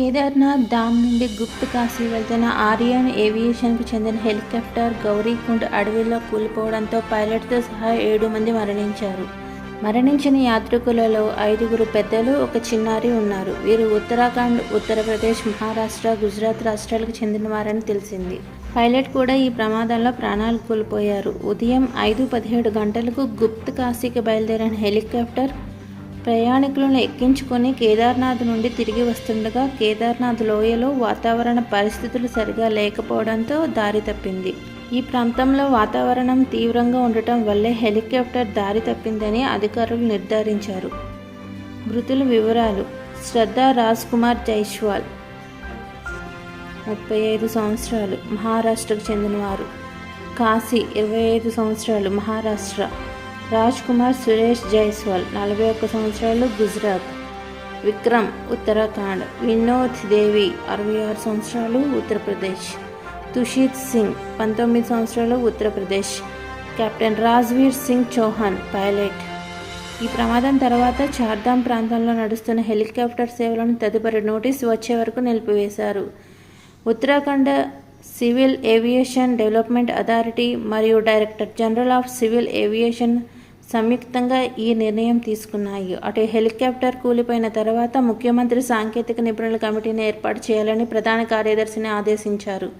కేదార్నాథ్ ధామ్ నుండి గుప్త్ కాశీ వెళ్తున్న ఆర్యన్ ఏవియేషన్కు చెందిన హెలికాప్టర్ గౌరీకుండ్ అడవిలో కూలిపోవడంతో పైలట్తో సహా ఏడు మంది మరణించారు. మరణించిన యాత్రికులలో ఐదుగురు పెద్దలు ఒక చిన్నారి ఉన్నారు. వీరు ఉత్తరాఖండ్ ఉత్తరప్రదేశ్ మహారాష్ట్ర గుజరాత్ రాష్ట్రాలకు చెందినవారని తెలిసింది. పైలట్ కూడా ఈ ప్రమాదంలో ప్రాణాలు కోల్పోయారు. ఉదయం ఐదు పదిహేడు గంటలకు గుప్త్ కాశీకి బయలుదేరిన హెలికాప్టర్ ప్రయాణికులను ఎక్కించుకొని కేదార్నాథ్ నుండి తిరిగి వస్తుండగా కేదార్నాథ్ లోయలో వాతావరణ పరిస్థితులు సరిగా లేకపోవడంతో దారి తప్పింది. ఈ ప్రాంతంలో వాతావరణం తీవ్రంగా ఉండటం వల్లే హెలికాప్టర్ దారి తప్పిందని అధికారులు నిర్ధారించారు. మృతుల వివరాలు శ్రద్ధా రాజ్ కుమార్ జైష్వాల్. ముప్పై ఐదు సంవత్సరాలు మహారాష్ట్రకు చెందినవారు. కాశీ ఇరవై ఐదు సంవత్సరాలు మహారాష్ట్ర. రాజ్ కుమార్ సురేష్ జైస్వాల్ నలభై ఒక్క సంవత్సరాలు గుజరాత్. విక్రమ్ ఉత్తరాఖండ్. వినోద్ దేవి అరవై ఆరు సంవత్సరాలు ఉత్తరప్రదేశ్. తుషిత్ సింగ్ పంతొమ్మిది సంవత్సరాలు Uttar Pradesh. Captain Rajveer Singh Chauhan pilot. ఈ ప్రమాదం తర్వాత చార్ధామ్ ప్రాంతంలో నడుస్తున్న హెలికాప్టర్ సేవలను తదుపరి నోటీసు వచ్చే వరకు నిలిపివేశారు. Uttarakhand civil aviation development authority మరియు director general of civil aviation సంయుక్తంగా ఈ నిర్ణయం తీసుకున్నాయి. అటు హెలికాప్టర్ కూలిపోయిన తర్వాత ముఖ్యమంత్రి సాంకేతిక నిపుణుల కమిటీని ఏర్పాటు చేయాలని ప్రధాన కార్యదర్శిని ఆదేశించారు.